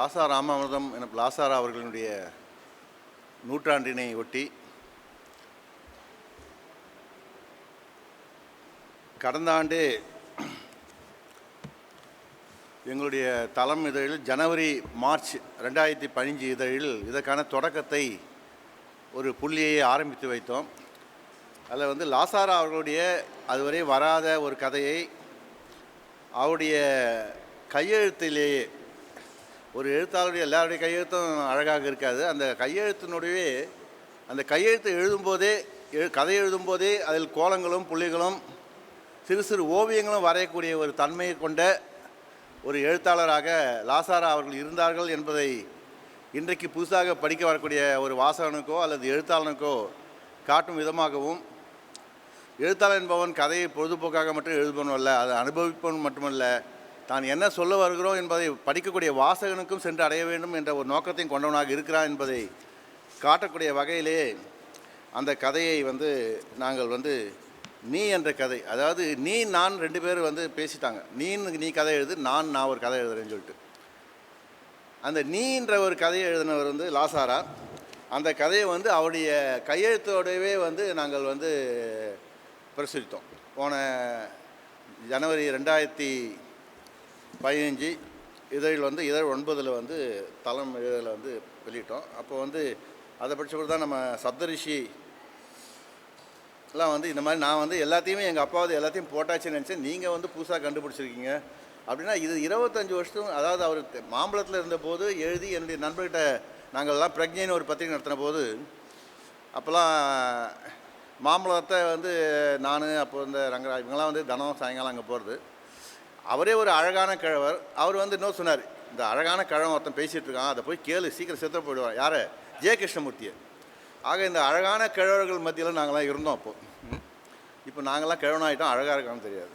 Lhasa Ramamirtham என லாசாரா அவர்களுடைய நூற்றாண்டினை ஒட்டி கடந்த ஆண்டு எங்களுடைய தளம் இதழில் ஜனவரி மார்ச் ரெண்டாயிரத்தி பதினஞ்சு இதழில் இதற்கான தொடக்கத்தை ஒரு புள்ளியை ஆரம்பித்து வைத்தோம். அதில் வந்து லாசாரா அவர்களுடைய அதுவரை வராத ஒரு கதையை அவருடைய கையெழுத்திலேயே ஒரு எழுத்தாளருடைய எல்லாருடைய கையெழுத்தும் அழகாக இருக்காது. அந்த கையெழுத்தினுடைய அந்த கையெழுத்து எழுதும்போதே எழு கதை எழுதும்போதே அதில் கோலங்களும் புள்ளிகளும் சிறு சிறு ஓவியங்களும் வரையக்கூடிய ஒரு தன்மையை கொண்ட ஒரு எழுத்தாளராக லாசாரா அவர்கள் இருந்தார்கள் என்பதை இன்றைக்கு புதுசாக படிக்க வரக்கூடிய ஒரு வாசகனுக்கோ அல்லது எழுத்தாளனுக்கோ காட்டும் விதமாகவும் எழுத்தாளர் என்பவன் கதையை பொழுதுபோக்காக மட்டும் எழுதுபவன் அல்ல அதை அனுபவிப்பவன் மட்டுமல்ல தான் என்ன சொல்ல வருகிறோம் என்பதை படிக்கக்கூடிய வாசகனுக்கும் சென்று அடைய வேண்டும் என்ற ஒரு நோக்கத்தையும் கொண்டவனாக இருக்கிறான் என்பதை காட்டக்கூடிய வகையிலே அந்த கதையை வந்து நாங்கள் வந்து நீ என்ற கதை அதாவது நீ நான் ரெண்டு பேரும் வந்து பேசிட்டாங்க. நீ நீ கதை எழுது நான் நான் ஒரு கதை எழுதுறேன்னு சொல்லிட்டு. அந்த நீன்ற ஒரு கதையை எழுதினவர் வந்து லாசாரா. அந்த கதையை வந்து அவருடைய கையெழுத்தோடவே வந்து நாங்கள் வந்து பிரசுரித்தோம். போன ஜனவரி ரெண்டாயிரத்தி பதினஞ்சு இதழில் வந்து இதழ் ஒன்பதில் வந்து தளம் இதழில் வந்து வெளியிட்டோம். அப்போ வந்து அதை படிச்ச தான் நம்ம சப்தரிஷி எல்லாம் வந்து இந்த மாதிரி நான் வந்து எல்லாத்தையுமே எங்கள் அப்பாவது எல்லாத்தையும் போட்டாச்சுன்னு நினச்சேன். நீங்கள் வந்து புதுசாக கண்டுபிடிச்சிருக்கீங்க. அப்படின்னா இது இருபத்தஞ்சி வருஷம் அதாவது அவர் மாம்பழத்தில் இருந்தபோது எழுதி என்னுடைய நண்பர்கிட்ட நாங்கள் எல்லாம் பிரக்ஞைன்னு ஒரு பத்திரிகை நடத்தின போது அப்போல்லாம் மாம்பழத்தை வந்து நான் அப்போ இந்த ரங்கராஜ் இவங்கெல்லாம் வந்து தினம் சாயங்காலம் அங்கே போகிறது அவரே ஒரு அழகான கிழவர். அவர் வந்து இன்னும் சொன்னார் இந்த அழகான கிழவன் ஒருத்தன் பேசிகிட்டு இருக்கான் அதை போய் கேளு சீக்கிரம் செத்து போயிடுவான். யார்? ஜெய கிருஷ்ணமூர்த்தியை ஆக இந்த அழகான கிழவர்கள் மத்தியில் நாங்களாம் இருந்தோம் அப்போது இப்போ நாங்களாம் கிழவனாயிட்டோம் அழகாக இருக்கான்னு தெரியாது.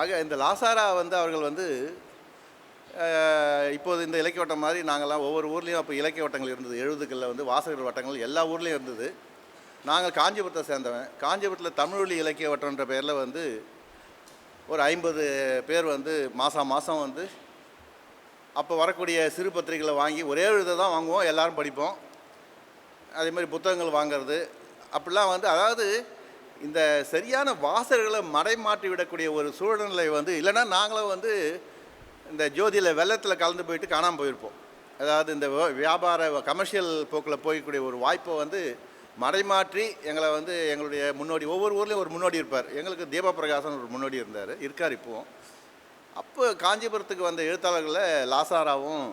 ஆக இந்த லாசாரா வந்து அவர்கள் வந்து இப்போது இந்த இலக்கிய வட்டம் மாதிரி நாங்கள்லாம் ஒவ்வொரு ஊர்லேயும் அப்போ இலக்கிய வட்டங்கள் இருந்தது. எழுதுகளில் வந்து வாசகர் வட்டங்கள் எல்லா ஊர்லேயும் இருந்தது. நாங்கள் காஞ்சிபுரத்தை சேர்ந்தவன். காஞ்சிபுரத்தில் தமிழ்வழி இலக்கிய வட்டம்ன்ற பேரில் வந்து ஒரு ஐம்பது பேர் வந்து மாதம் மாதம் வந்து அப்போ வரக்கூடிய சிறு பத்திரிகைகளை வாங்கி ஒரே ஒரு இதை தான் வாங்குவோம் எல்லோரும் படிப்போம். அதே மாதிரி புத்தகங்கள் வாங்குறது. அப்படிலாம் வந்து அதாவது இந்த சரியான வாசகர்களை மடைமாற்றி விடக்கூடிய ஒரு சூழ்நிலை வந்து இல்லைன்னா நாங்களும் வந்து இந்த ஜோதியில் வெள்ளத்தில் கலந்து போயிட்டு காணாமல் போயிருப்போம். அதாவது இந்த வ- வியாபார கமர்ஷியல் போக்கில் போய்க்கூடிய ஒரு வாய்ப்பை வந்து மறைமாற்றி எங்களை வந்து எங்களுடைய முன்னோடி ஒவ்வொரு ஊர்லேயும் ஒரு முன்னோடி இருப்பார். எங்களுக்கு தீபா பிரகாசன் ஒரு முன்னோடி இருந்தார். இருக்கார் இப்போவும் அப்போ காஞ்சிபுரத்துக்கு வந்த எழுத்தாளர்களில் லாசாராவும்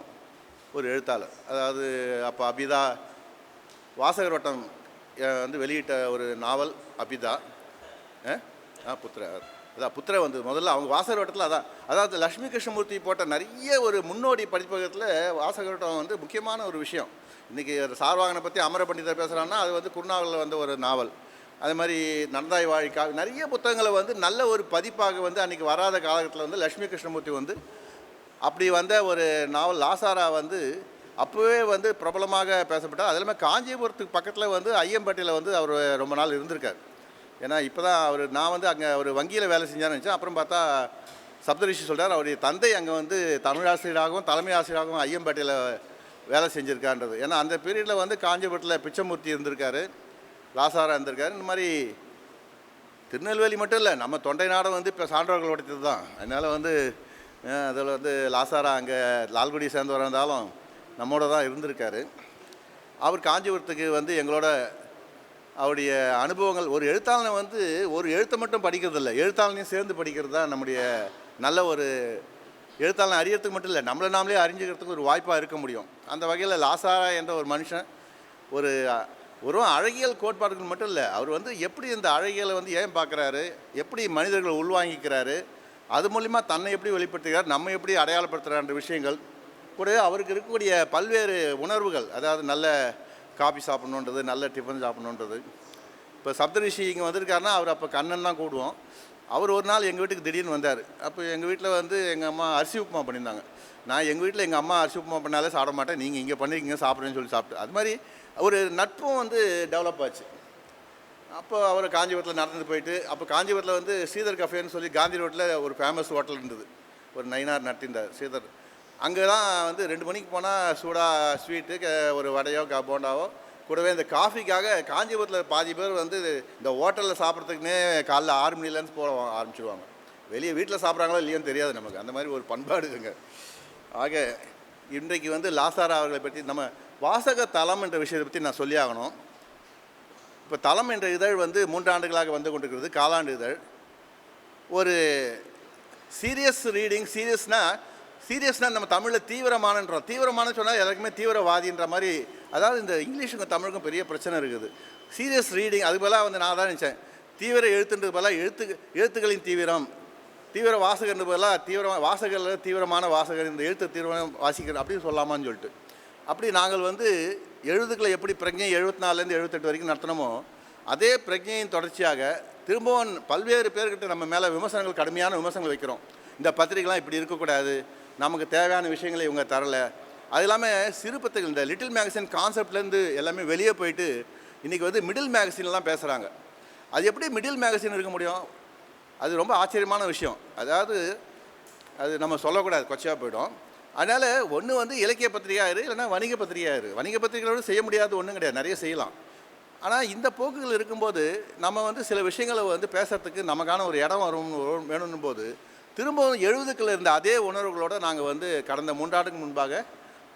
ஒரு எழுத்தாளர். அதாவது அப்போ அபிதா வாசகர் வட்டம் வந்து வெளியிட்ட ஒரு நாவல் அபிதா. ஆ புத்திர அதான் புத்திர வந்து முதல்ல. அவங்க வாசகர் வட்டத்தில் அதான் அதாவது லக்ஷ்மி கிருஷ்ணமூர்த்தி போட்ட நிறைய ஒரு முன்னோடி படிப்பகத்தில் வாசகர் வட்டம் வந்து முக்கியமான ஒரு விஷயம். இன்றைக்கி சார்வாகனை பற்றி அமர பண்டிதர் பேசுகிறான்னா அது வந்து குருநாவலில் வந்த ஒரு நாவல். அதே மாதிரி நடந்தாய் வாழிக்கா நிறைய புத்தகங்களை வந்து நல்ல ஒரு பதிப்பாக வந்து அன்றைக்கி வராத காலகட்டத்தில் வந்து லக்ஷ்மி கிருஷ்ணமூர்த்தி வந்து அப்படி வந்த ஒரு நாவல் லாசாரா வந்து அப்போவே வந்து பிரபலமாக பேசப்பட்டார் அது இல்லாமல் காஞ்சிபுரத்துக்கு பக்கத்தில் வந்து ஐயம்பட்டியில் வந்து அவர் ரொம்ப நாள் இருந்திருக்கார். ஏன்னா இப்போ தான் அவர் நான் வந்து அங்கே ஒரு வங்கியில் வேலை செஞ்சான்னு நினச்சேன். அப்புறம் பார்த்தா சப்தரிஷி சொல்கிறார் அவருடைய தந்தை அங்கே வந்து தமிழ் ஆசிரியராகவும் தலைமை ஆசிரியராகவும் ஐயம்பேட்டையில் வேலை செஞ்சுருக்கான்றது ஏன்னா அந்த பீரியடில் வந்து காஞ்சிபுரத்தில் பிச்சமூர்த்தி இருந்திருக்காரு லாசாரா இருந்திருக்காரு. இந்த மாதிரி திருநெல்வேலி மட்டும் இல்லை நம்ம தொண்டை நாடும் வந்து இப்போ சான்றோர்களுடையது தான் அதனால் வந்து அதில் வந்து லாசாரா அங்கே லால்குடி சேர்ந்தவராக இருந்தாலும் நம்மோட தான் இருந்திருக்காரு. அவர் காஞ்சிபுரத்துக்கு வந்து எங்களோட அவருடைய அனுபவங்கள் ஒரு எழுத்தாளனை வந்து ஒரு எழுத்தை மட்டும் படிக்கிறதில்ல எழுத்தாளனையும் சேர்ந்து படிக்கிறது தான் நம்முடைய நல்ல ஒரு எழுத்தாளனை அறியறதுக்கு மட்டும் இல்லை நம்மளை நாமளே அறிஞ்சுக்கிறதுக்கு ஒரு வாய்ப்பாக இருக்க முடியும். அந்த வகையில் லாசாரா என்ற ஒரு மனுஷன் ஒரு ஒரு அழகியல் கோட்பாடுகள் மட்டும் இல்லை அவர் வந்து எப்படி இந்த அழகியலை வந்து ஏன் பார்க்குறாரு எப்படி மனிதர்களை உள்வாங்கிக்கிறாரு அது மூலிமா தன்னை எப்படி வெளிப்படுத்துகிறார் நம்ம எப்படி அடையாளப்படுத்துகிறான்ற விஷயங்கள் கூட அவருக்கு இருக்கக்கூடிய பல்வேறு உணர்வுகள் அதாவது நல்ல காபி சாப்பிட்ணுன்றது நல்ல டிஃபன் சாப்பிட்ணுன்றது. இப்போ சப்தரிஷி இங்கே வந்திருக்காருன்னா அவர் அப்போ கண்ணன் தான் கூடுவோம். அவர் ஒரு நாள் எங்கள் வீட்டுக்கு திடீர்னு வந்தார். அப்போ எங்கள் வீட்டில் வந்து எங்கள் அம்மா அரிசி உப்புமா பண்ணியிருந்தாங்க. நான் எங்கள் வீட்டில் எங்கள் அம்மா அரிசி உப்புமா பண்ணாலே சாப்பிட மாட்டேன். நீங்கள் இங்கே பண்ணிருக்கீங்க சாப்பிட்றேன்னு சொல்லி சாப்பிட்டு. அது மாதிரி ஒரு நட்பும் வந்து டெவலப் ஆச்சு. அப்போ அவர் காஞ்சிபுரத்தில் நடந்து போயிட்டு அப்போ காஞ்சிபுரத்தில் வந்து ஸ்ரீதர் கஃபேன்னு சொல்லி காந்தி ரோட்டில் ஒரு ஃபேமஸ் ஹோட்டல் இருந்தது. ஒரு நைனார் நடத்திருந்தார் ஸ்ரீதர் அங்கே தான் வந்து ரெண்டு மணிக்கு போனால் சூடாக ஸ்வீட்டு க- ஒரு வடையோ க போண்டாவோ. கூடவே இந்த காஃபிக்காக காஞ்சிபுரத்தில் பாதி பேர் வந்து இந்த ஹோட்டலில் சாப்பிட்றதுக்குன்னே காலைல ஆறு மணிலேருந்து போக ஆரம்பிச்சிடுவாங்க வெளியே வீட்டில் சாப்பிட்றாங்களோ இல்லையோன்னு தெரியாது நமக்கு. அந்த மாதிரி ஒரு பண்பாடு இதுங்க. ஆக இன்றைக்கு வந்து லாசாரா அவர்களை பற்றி நம்ம வாசக தலம் என்ற விஷயத்தை பற்றி நான் சொல்லி ஆகணும். இப்போ தலம் என்ற இதழ் வந்து மூன்றாண்டுகளாக வந்து கொண்டிருக்கிறது காலாண்டு இதழ். ஒரு சீரியஸ் ரீடிங் சீரியஸ்னால் சீரியஸ்னால் நம்ம தமிழில் தீவிரமானன்றோம். தீவிரமான சொன்னால் எல்லாருக்குமே தீவிரவாதின்ற மாதிரி அதாவது இந்த இங்கிலீஷுக்கும் தமிழுக்கும் பெரிய பிரச்சனை இருக்குது. சீரியஸ் ரீடிங் அது பதிலாக வந்து நான் தான் நினச்சேன். தீவிர எழுத்துன்றது பதிலாக எழுத்து எழுத்துக்களின் தீவிரம். தீவிர வாசகர்னு பதிலாக தீவிர வாசகரில் தீவிரமான வாசகர் இந்த எழுத்து தீவிரம் வாசிக்கிற அப்படின்னு சொல்லாமான்னு சொல்லிட்டு. அப்படி நாங்கள் வந்து எழுதுக்களை எப்படி பிரஜை எழுபத்தி நாலுலேருந்து எழுபத்தெட்டு வரைக்கும் நடத்தினோமோ அதே பிரஜையின் தொடர்ச்சியாக திரும்பவும் பல்வேறு பேர்கிட்ட நம்ம மேலே விமர்சனங்கள் கடுமையான விமர்சனங்கள் வைக்கிறோம். இந்த பத்திரிகைலாம் இப்படி இருக்கக்கூடாது. நமக்கு தேவையான விஷயங்களை இவங்க தரல. அது இல்லாமல் சிறு பத்திரிகை இந்த லிட்டில் மேகசின் கான்செப்ட்லேருந்து எல்லாமே வெளியே போயிட்டு இன்றைக்கி வந்து மிடில் மேகசின்லாம் பேசுகிறாங்க அது எப்படி மிடில் மேகசின் இருக்க முடியும்? அது ரொம்ப ஆச்சரியமான விஷயம். அதாவது அது நம்ம சொல்லக்கூடாது கொச்சையாக போயிடும். அதனால் ஒன்று வந்து இலக்கிய பத்திரிகையாக இரு இல்லைன்னா வணிக பத்திரிகையாக இரு. வணிக பத்திரிகைகளோடு செய்ய முடியாது ஒன்றும் கிடையாது நிறைய செய்யலாம். ஆனால் இந்த போக்குகள் இருக்கும்போது நம்ம வந்து சில விஷயங்களை வந்து பேசுகிறதுக்கு நமக்கான ஒரு இடம் வரும் வேணும் போது திரும்பவும் எழுபதுக்கில் இருந்த அதே உணர்வுகளோடு நாங்கள் வந்து கடந்த மூன்றாண்டுக்கு முன்பாக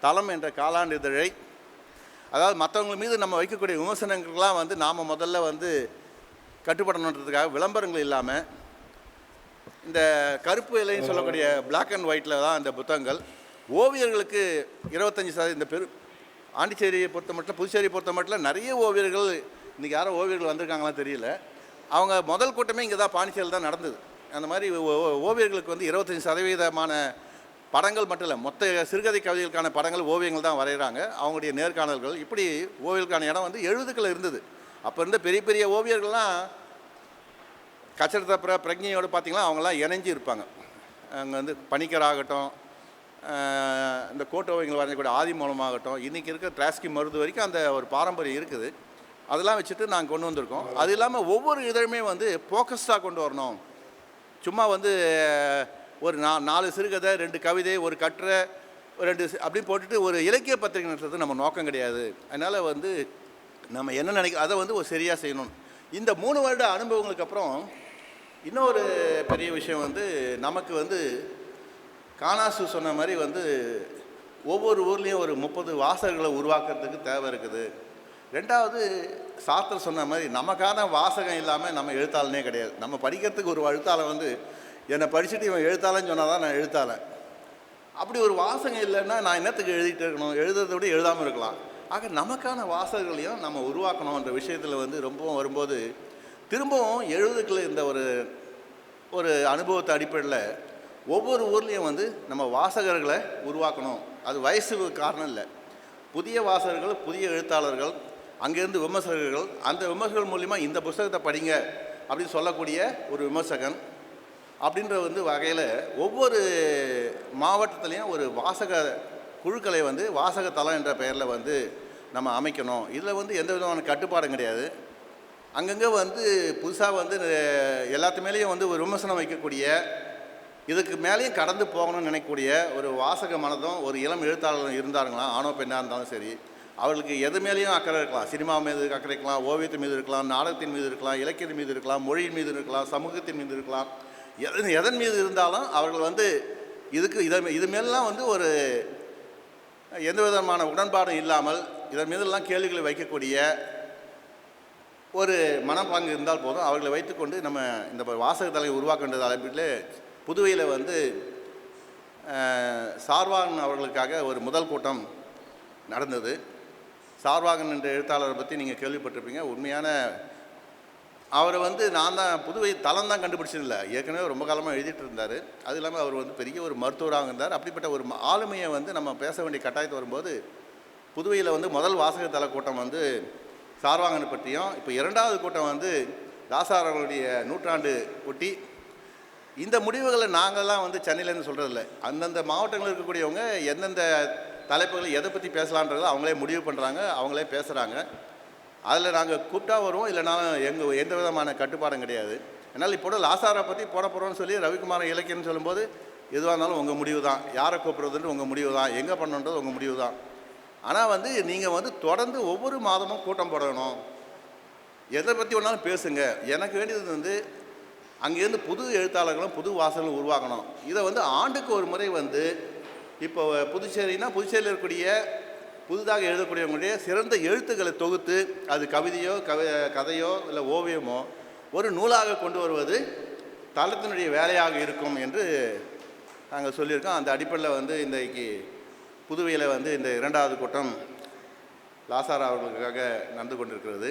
தளம் என்ற காலாண்டு இதழை அதாவது மற்றவங்க மீது நம்ம வைக்கக்கூடிய விமர்சனங்கள்லாம் வந்து நாம் முதல்ல வந்து கட்டுப்படணுன்றதுக்காக விளம்பரங்கள் இல்லாமல் இந்த கருப்பு இலைன்னு சொல்லக்கூடிய பிளாக் அண்ட் ஒயிட்டில் தான் இந்த புத்தகங்கள். ஓவியர்களுக்கு இருபத்தஞ்சி சதவீதம் இந்த பெரு ஆண்டிச்சேரியை பொறுத்த மட்டும் புதுச்சேரியை பொறுத்த மட்டும் நிறைய ஓவியர்கள் இன்றைக்கி யாரோ ஓவியர்கள் வந்திருக்காங்களாம் தெரியல. அவங்க முதல் கூட்டமே இங்கே தான் பாண்டிச்சேரியில் தான் நடந்தது. அந்த மாதிரி ஓ- ஓ- ஓவியர்களுக்கு வந்து இருபத்தஞ்சி சதவீதமான படங்கள் மட்டும் இல்லை மொத்த சிறுகதை கவிதைகளுக்கான படங்கள் ஓவியங்கள் தான் வரைகிறாங்க. அவங்களுடைய நேர்காணல்கள் இப்படி ஓவியர்களுக்கான இடம் வந்து எழுதுக்கள் இருந்தது. அப்போ இருந்த பெரிய பெரிய ஓவியர்கள்லாம் கச்சடத்தப்புற பிரஜையோடு பார்த்திங்கன்னா அவங்களாம் இணைஞ்சு இருப்பாங்க. அங்கே வந்து பணிக்கராகட்டும் இந்த கோட்டு ஓவியங்கள் வரைஞ்சக்கூடிய ஆதி மூலமாகட்டும் இன்றைக்கி இருக்க டிராஸ்கி மருந்து வரைக்கும் அந்த ஒரு பாரம்பரியம் இருக்குது. அதெல்லாம் வச்சுட்டு நாங்கள் கொண்டு வந்திருக்கோம். அது இல்லாமல் ஒவ்வொரு இதழுமே வந்து ஃபோக்கஸ்டாக கொண்டு வரணும். சும்மா வந்து ஒரு நா நாலு சிறுகதை ரெண்டு கவிதை ஒரு கட்டுரை ஒரு ரெண்டு அப்படின்னு போட்டுட்டு ஒரு இலக்கிய பத்திரிகை நடத்துறது நம்ம நோக்கம் கிடையாது. அதனால் வந்து நம்ம என்ன நினைக்க அதை வந்து ஒரு சரியாக செய்யணும். இந்த மூணு வருட அனுபவங்களுக்கு அப்புறம் இன்னொரு பெரிய விஷயம் வந்து நமக்கு வந்து காணாசு சொன்ன மாதிரி வந்து ஒவ்வொரு ஊர்லேயும் ஒரு முப்பது வாசகர்களை உருவாக்குறதுக்கு தேவை இருக்குது. ரெண்டாவது சாஸ்திரம் சொன்ன மாதிரி நமக்கான வாசகம் இல்லாமல் நம்ம எழுத்தாளனே கிடையாது. நம்ம படிக்கிறதுக்கு ஒரு எழுத்தாளன் வந்து என்னை படிச்சுட்டு இவன் எழுத்தாளன்னு சொன்னால் தான் நான் எழுத்தாளன். அப்படி ஒரு வாசகம் இல்லைன்னா நான் என்னத்துக்கு எழுதிட்டு இருக்கணும்? எழுதுறதை விட எழுதாமல் இருக்கலாம். ஆக நமக்கான வாசகர்களையும் நம்ம உருவாக்கணுன்ற விஷயத்தில் வந்து ரொம்பவும் வரும்போது திரும்பவும் எழுதுக்கள் இந்த ஒரு ஒரு அனுபவத்தை அடிப்படையில் ஒவ்வொரு ஊர்லேயும் வந்து நம்ம வாசகர்களை உருவாக்கணும். அது வயசு காரணம் இல்லை. புதிய வாசகர்கள் புதிய எழுத்தாளர்கள் அங்கேருந்து விமர்சகர்கள் அந்த விமர்சகர்கள் மூலிமா இந்த புஸ்தகத்தை படிங்க அப்படின்னு சொல்லக்கூடிய ஒரு விமர்சகன் அப்படின்ற வந்து வகையில் ஒவ்வொரு மாவட்டத்துலேயும் ஒரு வாசக குழுக்களை வந்து வாசக தளம் என்ற பெயரில் வந்து நம்ம அமைக்கணும். இதில் வந்து எந்த விதமான கட்டுப்பாடும் கிடையாது. அங்கங்கே வந்து புதுசாக வந்து எல்லாத்து மேலேயும் வந்து ஒரு விமர்சனம் வைக்கக்கூடிய இதுக்கு மேலேயும் கடந்து போகணும்னு நினைக்கக்கூடிய ஒரு வாசக மனதும் ஒரு இளம் எழுத்தாளர் இருந்தாருங்களா ஆணோ பெண்ணாக இருந்தாலும் சரி அவர்களுக்கு எது மேலேயும் அக்கறை இருக்கலாம். சினிமா மீது அக்கறை இருக்கலாம் ஓவியத்தின் மீது இருக்கலாம் நாடகத்தின் மீது இருக்கலாம் இலக்கியத்தின் மீது இருக்கலாம் மொழியின் மீது இருக்கலாம் சமூகத்தின் மீது இருக்கலாம். எது எதன் மீது இருந்தாலும் அவர்கள் வந்து இதுக்கு இதை இது மேலாம் வந்து ஒரு எந்த விதமான உடன்பாடும் இல்லாமல் இதன் மீதெல்லாம் கேள்விகளை வைக்கக்கூடிய ஒரு மனப்பாங்கு இருந்தால் போதும். அவர்களை வைத்துக்கொண்டு நம்ம இந்த வாசக தலை உருவாக்கின்றது அளவில் புதுவையில் வந்து சார்வான் அவர்களுக்காக ஒரு முதல் கூட்டம் நடந்தது. சார்வாகன் என்ற எழுத்தாளரை பற்றி நீங்கள் கேள்விப்பட்டிருப்பீங்க. உண்மையான அவரை வந்து நான் தான் புதுவை தளம் தான் கண்டுபிடிச்சதில்ல ஏற்கனவே ரொம்ப காலமாக எழுதிட்டு இருந்தார். அது இல்லாமல் அவர் வந்து பெரிய ஒரு மருத்துவராக இருந்தார். அப்படிப்பட்ட ஒரு ஆளுமையை வந்து நம்ம பேச வேண்டிய கட்டாயத்து வரும்போது புதுவையில் வந்து முதல் வாசக தல கூட்டம் வந்து சார்வாங்கனை பற்றியும் இப்போ இரண்டாவது கூட்டம் வந்து தாசார் அவர்களுடைய நூற்றாண்டு ஒட்டி இந்த முடிவுகளை நாங்கள்லாம் வந்து சென்னையிலேருந்து சொல்கிறதில்ல அந்தந்த மாவட்டங்களில் இருக்கக்கூடியவங்க எந்தெந்த தலைப்புகளை எதை பற்றி பேசலான்றதை அவங்களே முடிவு பண்ணுறாங்க அவங்களே பேசுகிறாங்க அதில் நாங்கள் கூப்பிட்டா வருவோம் இல்லைனாலும் எங்கள் எந்த விதமான கட்டுப்பாடும் கிடையாது. அதனால் இப்போ லாசாரை பற்றி போட போகிறோம்னு சொல்லி ரவிக்குமார் இலக்கியம்னு சொல்லும்போது எதுவாக இருந்தாலும் உங்கள் முடிவு தான் யாரை கூப்பிட்றதுன்னு உங்கள் முடிவு தான் எங்கே பண்ணணுன்றது உங்கள் முடிவு தான் ஆனால் வந்து நீங்கள் வந்து தொடர்ந்து ஒவ்வொரு மாதமும் கூட்டம் போடணும். எதை பற்றி ஒன்றாலும் பேசுங்க. எனக்கு வேண்டியது வந்து அங்கேருந்து புது எழுத்தாளர்களும் புது வாசலும் உருவாக்கணும் இதை வந்து ஆண்டுக்கு ஒரு முறை வந்து இப்போ புதுச்சேரினா புதுச்சேரியில் இருக்கக்கூடிய புதிதாக எழுதக்கூடியவங்களுடைய சிறந்த எழுத்துக்களை தொகுத்து அது கவிதையோ கவி கதையோ இல்லை ஓவியமோ ஒரு நூலாக கொண்டு வருவது தளத்தினுடைய வேலையாக இருக்கும் என்று நாங்கள் சொல்லியிருக்கோம். அந்த அடிப்படையில் வந்து இன்றைக்கு புதுவையில் வந்து இந்த இரண்டாவது கூட்டம் லாசாரா அவர்களுக்காக நடந்து கொண்டிருக்கிறது.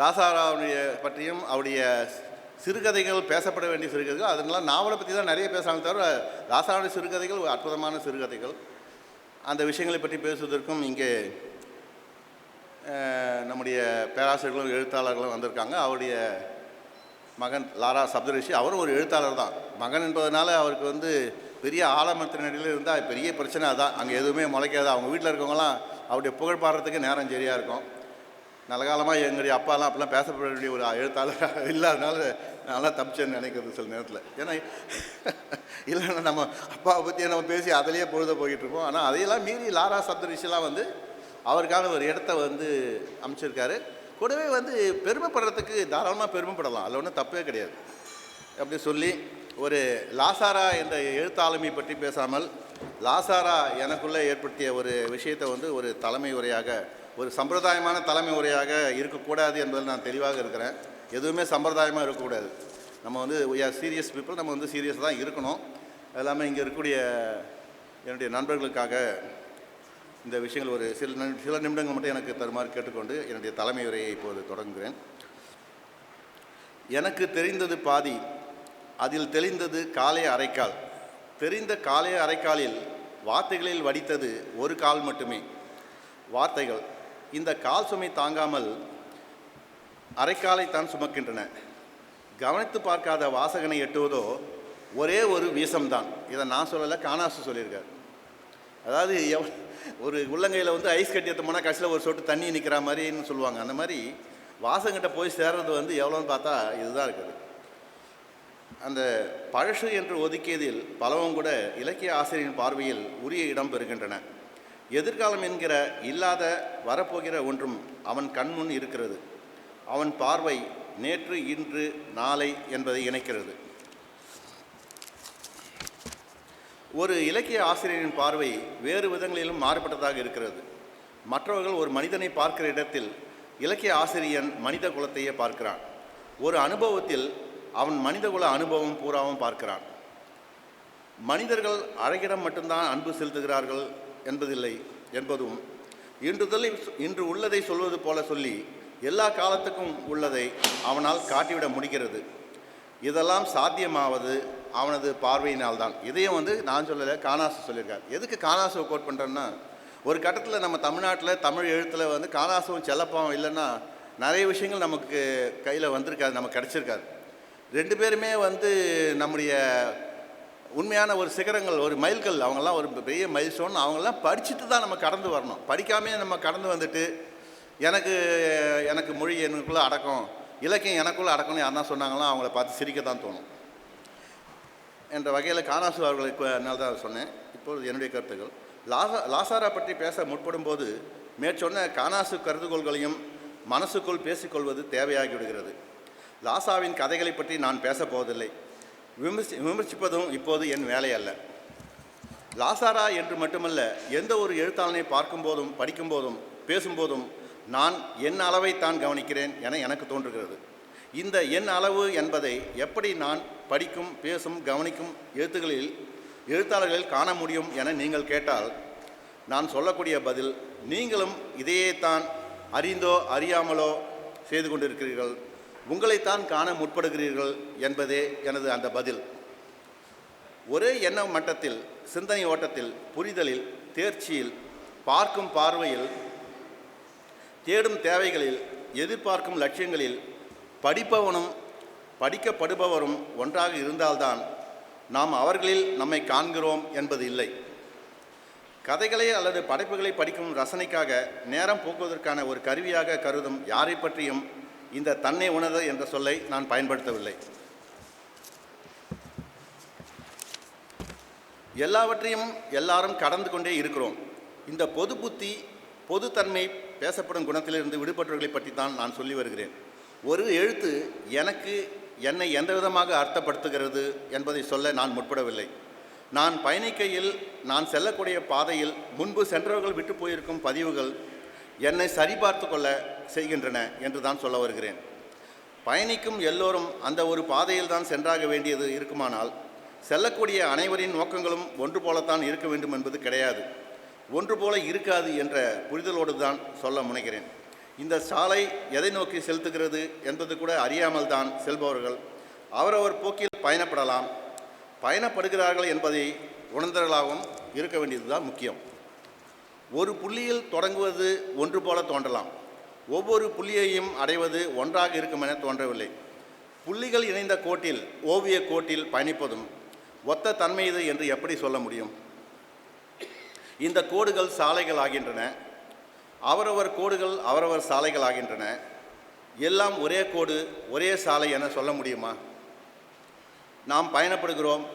லாசாராவுடைய பற்றியும் அவருடைய சிறுகதைகள் பேசப்பட வேண்டிய சிறுகதைகள். அதனால நாவலை பற்றி தான் நிறைய பேசுகிறாங்க தவிர ராசாவுடைய சிறுகதைகள் ஒரு அற்புதமான சிறுகதைகள். அந்த விஷயங்களை பற்றி பேசுவதற்கும் இங்கே நம்முடைய பேராசிரியர்களும் எழுத்தாளர்களும் வந்திருக்காங்க. அவருடைய மகன் லாரா சப்தரிஷி அவரும் ஒரு எழுத்தாளர் தான். மகன் என்பதனால அவருக்கு வந்து பெரிய ஆலமரத்தினடியில் இருந்தால் பெரிய பிரச்சனை அதான். அங்கே எதுவுமே முளைக்காது. அவங்க வீட்டில் இருக்கவங்களாம் அவருடைய புகழ் பாடுறதுக்கு நேரம் சரியாக இருக்கும். நல்ல காலமாக எங்களுடைய அப்பாலாம் அப்பெல்லாம் பேசப்பட வேண்டிய ஒரு எழுத்தாளர் இல்லாதனால நல்லா தப்பிச்சேன்னு நினைக்கிறது சில நேரத்தில். ஏன்னா இல்லைன்னா நம்ம அப்பாவை பற்றி நம்ம பேசி அதிலேயே பொழுத போய்கிட்டு இருப்போம். ஆனால் அதையெல்லாம் மீறி லாரா சப்தரிஷிலாம் வந்து அவருக்கான ஒரு இடத்த வந்து அமைச்சிருக்காரு. கூடவே வந்து பெருமைப்படுறதுக்கு தாராளமாக பெருமைப்படலாம். அதில் ஒன்றும் தப்பே கிடையாது. அப்படி சொல்லி ஒரு லாசாரா என்ற எழுத்தாளுமை பற்றி பேசாமல் லாசாரா எனக்குள்ளே ஏற்படுத்திய ஒரு விஷயத்தை வந்து ஒரு தலைமை உரையாக ஒரு சம்பிரதாயமான தலைமை உரையாக இருக்கக்கூடாது என்பதில் நான் தெளிவாக இருக்கிறேன். எதுவுமே சம்பிரதாயமாக இருக்கக்கூடாது. நம்ம வந்து வி ஆர் சீரியஸ் பீப்புள் நம்ம வந்து சீரியஸ் தான் இருக்கணும். அது இல்லாமல் இங்கே இருக்கக்கூடிய என்னுடைய நண்பர்களுக்காக இந்த விஷயங்கள் ஒரு சில சில நிமிடங்கள் மட்டும் எனக்கு தருமாறு கேட்டுக்கொண்டு என்னுடைய தலைமை உரையை இப்போது தொடங்குகிறேன். எனக்கு தெரிந்தது பாதி அதில் தெளிந்தது காலை அரைக்கால். தெரிந்த காலை அரைக்காலில் வார்த்தைகளில் வடித்தது ஒரு கால் மட்டுமே. வார்த்தைகள் இந்த கால் சுமை தாங்காமல் அரைக்காலைத்தான் சுமக்கின்றன. கவனித்து பார்க்காத வாசகனை எட்டுவதோ ஒரே ஒரு வீசம்தான். இதை நான் சொல்லலை காணாசு சொல்லியிருக்கார். அதாவது எவ் ஒரு உள்ளங்கையில் வந்து ஐஸ் கட்டி எடுத்தோம்னா கடைசியில் ஒரு சொட்டு தண்ணி நிற்கிற மாதிரின்னு சொல்லுவாங்க. அந்த மாதிரி வாசங்கிட்ட போய் சேர்றது வந்து எவ்வளோன்னு பார்த்தா இதுதான் இருக்குது. அந்த பழசு என்று ஒதுக்கியதில் பலவும் கூட இலக்கிய ஆசிரியரின் பார்வையில் உரிய இடம் பெறுகின்றன. எதிர்காலம் என்கிற இல்லாத வரப்போகிற ஒன்றும் அவன் கண்முன் இருக்கிறது. அவன் பார்வை நேற்று இன்று நாளை என்பதை இணைக்கிறது. ஒரு இலக்கிய ஆசிரியரின் பார்வை வேறு விதங்களிலும் மாறுபட்டதாக இருக்கிறது. மற்றவர்கள் ஒரு மனிதனை பார்க்கிற இடத்தில் இலக்கிய ஆசிரியன் மனித குலத்தையே பார்க்கிறான். ஒரு அனுபவத்தில் அவன் மனிதகுல அனுபவம் பூராவும் பார்க்கிறான். மனிதர்கள் அழகிடம் மட்டும்தான் அன்பு செலுத்துகிறார்கள் என்பதில்லை என்பதும் இன்றுதலை இன்று உள்ளதை சொல்வது போல சொல்லி எல்லா காலத்துக்கும் உள்ளதை அவனால் காட்டிவிட முடிகிறது. இதெல்லாம் சாத்தியமாவது அவனது பார்வையினால்தான். இதையும் வந்து நான் சொல்லலை காணாசு சொல்லியிருக்கார். எதுக்கு காணாசுவை கோட் பண்ணுறேன்னா ஒரு கட்டத்தில் நம்ம தமிழ்நாட்டில் தமிழ் எழுத்தில் வந்து காணாசுவும் செல்லப்பாவும் இல்லைன்னா நிறைய விஷயங்கள் நமக்கு கையில் வந்திருக்காது நமக்கு கிடச்சிருக்காது. ரெண்டு பேருமே வந்து நம்முடைய உண்மையான ஒரு சிகரங்கள் ஒரு மைல்கல் அவங்கெல்லாம் ஒரு பெரிய மைல் ஸ்டோன் அவங்கெல்லாம் படிச்சுட்டு தான் நம்ம கடந்து வரணும். படிக்காமே நம்ம கடந்து வந்துட்டு எனக்கு எனக்கு மொழி எனக்குள்ளே அடக்கம் இலக்கியம் எனக்குள்ளே அடக்கம்னு யாருன்னா சொன்னாங்களோ அவங்கள பார்த்து சிரிக்க தான் தோணும். என்ற வகையில் காணாசு அவர்களுக்கு அதனால தான் சொன்னேன். இப்போது என்னுடைய கருத்துக்கள். லாசா லாசாரா பற்றி பேச முற்படும் போது மேற்சொன்ன காணாசு கருதுகோள்களையும் மனசுக்குள் பேசிக்கொள்வது தேவையாகி விடுகிறது. லாசாவின் கதைகளை பற்றி நான் பேசப் போவதில்லை விமர்சி விமர்சிப்பதும் இப்போது என் வேலை அல்ல. லாசாரா என்று மட்டுமல்ல எந்த ஒரு எழுத்தாளனை பார்க்கும்போதும் படிக்கும்போதும் பேசும்போதும் நான் என் அளவை தான் கவனிக்கிறேன் என எனக்கு தோன்றுகிறது. இந்த என் அளவு என்பதை எப்படி நான் படிக்கும் பேசும் கவனிக்கும் எழுத்துக்களில் எழுத்தாளர்களில் காண முடியும் என நீங்கள் கேட்டால் நான் சொல்லக்கூடிய பதில் நீங்களும் இதையே தான் அறிந்தோ அறியாமலோ செய்து கொண்டிருக்கிறீர்கள். உங்களைத்தான் காண முற்படுகிறீர்கள் என்பதே எனது அந்த பதில். ஒரே எண்ண மட்டத்தில் சிந்தனை ஓட்டத்தில் புரிதலில் தேர்ச்சியில் பார்க்கும் பார்வையில் தேடும் தேவைகளில் எதிர்பார்க்கும் லட்சியங்களில் படிப்பவனும் படிக்கப்படுபவரும் ஒன்றாக இருந்தால்தான் நாம் அவர்களில் நம்மை காண்கிறோம் என்பது இல்லை. கதைகளை அல்லது படைப்புகளை படிக்கும் ரசனைக்காக நேரம் போக்குவதற்கான ஒரு கருவியாக கருதும் யாரை பற்றியும் இந்த தன்னை உணர்தல் என்ற சொல்லை நான் பயன்படுத்தவில்லை. எல்லாவற்றையும் எல்லாரும் கடந்து கொண்டே இருக்கிறோம். இந்த பொது புத்தி பொதுத்தன்மை பேசப்படும் குணத்திலிருந்து விடுபட்டவர்களை பற்றி தான் நான் சொல்லி வருகிறேன். ஒரு எழுத்து எனக்கு என்னை எந்த விதமாக அர்த்தப்படுத்துகிறது என்பதை சொல்ல நான் முற்படவில்லை. நான் பயணிக்கையில் நான் செல்லக்கூடிய பாதையில் முன்பு சென்றவர்கள் விட்டு போயிருக்கும் பதிவுகள் என்னை சரிபார்த்து கொள்ள செய்கின்றன என்று தான் சொல்ல வருகிறேன். பயணிக்கும் எல்லோரும் அந்த ஒரு பாதையில் தான் சென்றாக வேண்டியது இருக்குமானால் செல்லக்கூடிய அனைவரின் நோக்கங்களும் ஒன்று போலத்தான் இருக்க வேண்டும் என்பது கிடையாது. ஒன்று போல இருக்காது என்ற புரிதலோடு தான் சொல்ல முனைகிறேன். இந்த சாலை எதை நோக்கி செலுத்துகிறது என்பது கூட அறியாமல் தான் செல்பவர்கள் அவரவர் போக்கில் பயணப்படலாம். பயணப்படுகிறார்கள் என்பதை உணர்ந்தவர்களாகவும் இருக்க வேண்டியது தான் முக்கியம். ஒரு புள்ளியில் தொடங்குவது ஒன்று போல தோன்றலாம். ஒவ்வொரு புள்ளியையும் அடைவது ஒன்றாக இருக்கும் என தோன்றவில்லை. புள்ளிகள் இணைந்த கோட்டில் ஓவிய கோட்டில் பயணிப்பதும் ஒத்த தன்மையது என்று எப்படி சொல்ல முடியும்? இந்த கோடுகள் சாலைகள் ஆகின்றன. அவரவர் கோடுகள் அவரவர் சாலைகள் ஆகின்றன. எல்லாம் ஒரே கோடு ஒரே சாலை என சொல்ல முடியுமா? நாம் பயணப்படுகிறோம்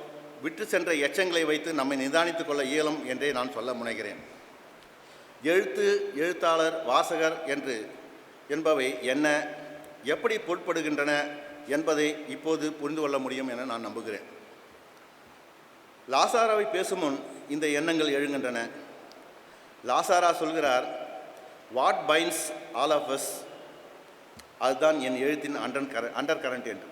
விட்டு சென்ற எச்சங்களை வைத்து நம்மை நிதானித்துக் கொள்ள இயலும் என்றே நான் சொல்ல முனைகிறேன். எழுத்து எழுத்தாளர் வாசகர் என்று என்பவை என்ன எப்படி பொருட்படுகின்றன என்பதை இப்போது புரிந்து கொள்ள முடியும் என நான் நம்புகிறேன். லாசாராவை பேசும் முன் இந்த எண்ணங்கள் எழுகின்றன. லாசாரா சொல்கிறார் what binds all of us அதுதான் என் எழுத்தின் அண்டர் கர அண்டர் கரண்ட் என்று.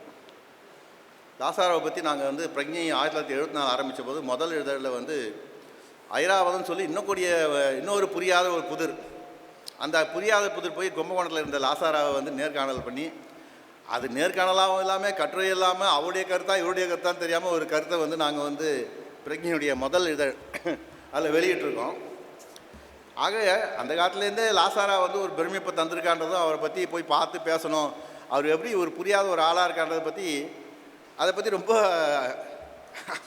லாசாராவை பற்றி நாங்கள் வந்து பிரஜையை ஆயிரத்தி தொள்ளாயிரத்தி எழுபத்தி நாலு ஆரம்பித்த போது முதல் இதழில் வந்து ஐராவதம் சொல்லி இன்னும் கூடிய இன்னொரு புரியாத ஒரு புதிர். அந்த புரியாத புதிர் போய் கும்பகோணத்தில் இருந்த லாசாராவை வந்து நேர்காணல் பண்ணி அது நேர்காணலாகவும் இல்லாமல் கட்டுரை இல்லாமல் அவருடைய கருத்தா இவருடைய கருத்தான்னு தெரியாமல் ஒரு கருத்தை வந்து நாங்கள் வந்து பிரஜையுடைய முதல் இதழ் அதில் வெளியிட்டிருக்கோம். ஆக அந்த காலத்துலேருந்தே லாசாரா வந்து ஒரு பெருமைப்பை தந்திருக்கான்றதும் அவரை பற்றி போய் பார்த்து பேசணும். அவர் எப்படி ஒரு புரியாத ஒரு ஆளாக இருக்கான்றதை பற்றி அதை பற்றி ரொம்ப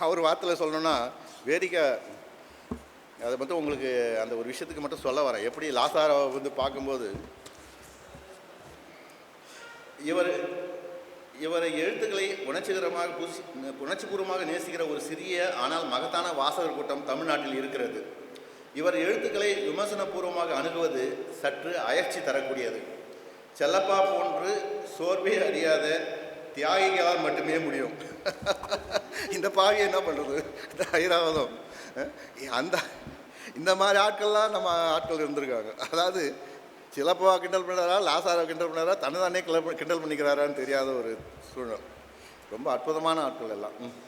அவர் வார்த்தையில் சொல்லணும்னா வேடிக்கை அதை மட்டும் உங்களுக்கு அந்த ஒரு விஷயத்துக்கு மட்டும் சொல்ல வரேன். எப்படி லாசாராவை வந்து பார்க்கும்போது இவர் இவரை எழுத்துக்களை உணர்ச்சிகரமாக புசி உணர்ச்சிபூர்வமாக நேசிக்கிற ஒரு சிறிய ஆனால் மகத்தான வாசகர் கூட்டம் தமிழ்நாட்டில் இருக்கிறது. இவர் எழுத்துக்களை விமர்சனபூர்வமாக அணுகுவது சற்று அயற்சி தரக்கூடியது. செல்லப்பா போன்று சோர்வே அறியாத தியாகிகளால் மட்டுமே முடியும். இந்த பாவியை என்ன பண்ணுறது ஐராவதம். அந்த இந்த மாதிரி ஆட்கள்லாம் நம்ம ஆட்கள் இருந்திருக்காங்க. அதாவது சிலப்பவா கிண்டல் பண்ணுறாரா லாசாரா கிண்டல் பண்ணுறாரா தன்னை தானே கிள- கிண்டல் பண்ணிக்கிறாரான்னு தெரியாத ஒரு சூழல் ரொம்ப அற்புதமான ஆட்கள் எல்லாம்.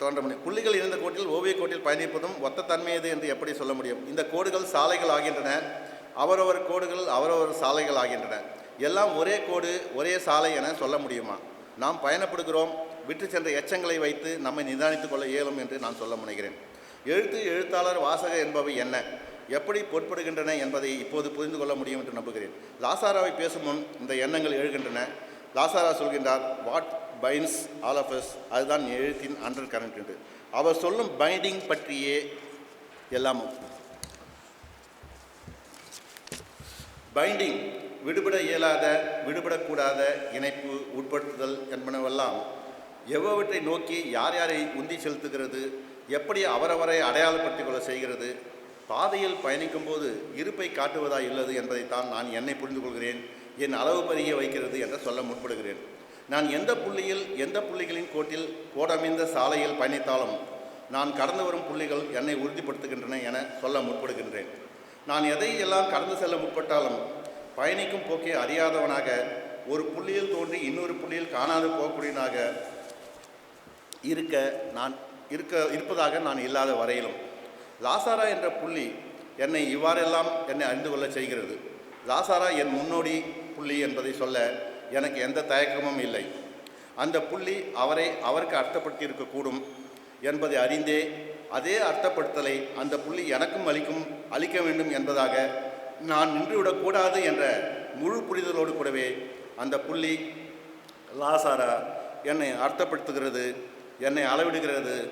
தோன்றமணி. புள்ளிகள் இருந்த கோட்டில் ஓவிய கோட்டில் பயணிப்பதும் ஒத்த தன்மையது என்று எப்படி சொல்ல முடியும்? இந்த கோடுகள் சாலைகள் ஆகின்றன. அவரவர் கோடுகள் அவரவர் சாலைகள் ஆகின்றன. எல்லாம் ஒரே கோடு ஒரே சாலை என சொல்ல முடியுமா? நாம் பயணப்படுகிறோம் விட்டு சென்ற எச்சங்களை வைத்து நம்மை நிதானித்துக் கொள்ள இயலும் என்று நான் சொல்ல முனைகிறேன். எழுத்து எழுத்தாளர் வாசகர் என்பவை என்ன? எப்படி பொருட்படுகின்றன என்பதை இப்போது புரிந்து கொள்ள முடியும் என்று நம்புகிறேன். லாசாராவை பேசும் முன் இந்த எண்ணங்கள் எழுகின்றன. லாசாரா சொல்கின்றார் what binds all of us அதுதான் எழுத்தின் அண்டர் கரண்ட் என்று. அவர் சொல்லும் பைண்டிங் பற்றியே எல்லாமும் பைண்டிங் விடுபட இயலாத விடுபடக்கூடாத இணைப்பு உட்படுத்துதல் என்பனவெல்லாம் எவ்வளவற்றை நோக்கி யார் யாரை உந்தி செலுத்துகிறது எப்படி அவரவரை அடையாளப்படுத்திக் கொள்ள செய்கிறது பாதையில் பயணிக்கும்போது இருப்பை காட்டுவதா இல்லது என்பதைத்தான் நான் என்னை புரிந்து கொள்கிறேன் என் அளவு பரிய வைக்கிறது என்று சொல்ல முற்படுகிறேன். நான் எந்த புள்ளியில் எந்த புள்ளிகளின் கோட்டில் கோடமைந்த சாலையில் பயணித்தாலும் நான் கடந்து வரும் புள்ளிகள் என்னை உறுதிப்படுத்துகின்றன என சொல்ல முற்படுகின்றேன். நான் எதை எல்லாம் கடந்து செல்ல முற்பட்டாலும் பயணிக்கும் போக்கை அறியாதவனாக ஒரு புள்ளியில் தோன்றி இன்னொரு புள்ளியில் காணாது போகக்கூடியனாக இருக்க நான் இருக்க இருப்பதாக நான் இல்லாத வரையிலும் லாசாரா என்ற புள்ளி என்னை இவ்வாறெல்லாம் என்னை அறிந்து கொள்ள செய்கிறது. லாசாரா என் முன்னோடி புள்ளி என்பதை சொல்ல எனக்கு எந்த தயக்கமும் இல்லை. அந்த புள்ளி அவரை அவருக்கு அர்த்தப்படுத்தி இருக்கக்கூடும் என்பதை அறிந்தே அதே அர்த்தப்படுத்தலை அந்த புள்ளி எனக்கும் அளிக்கும் அளிக்க வேண்டும் என்பதாக நான் நின்றுவிடக்கூடாது என்ற முழு புரிதலோடு கூடவே அந்த புள்ளி லாசாரா என்னை அர்த்தப்படுத்துகிறது. என்னை அளவிடுகிறது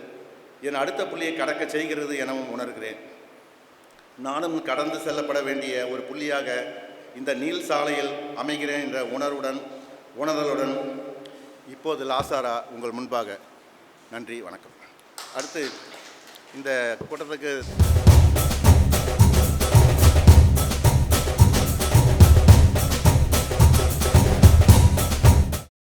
என் அடுத்த புள்ளியை கடக்க செய்கிறது எனவும் உணர்கிறேன். நானும் கடந்து செல்லப்பட வேண்டிய ஒரு புள்ளியாக இந்த நீல் சாலையில் அமைகிறேன் என்ற உணர்வுடன் உணர்தலுடன் இப்போது லாசாரா உங்கள் முன்பாக. நன்றி வணக்கம். அடுத்து இந்த கூட்டத்துக்கு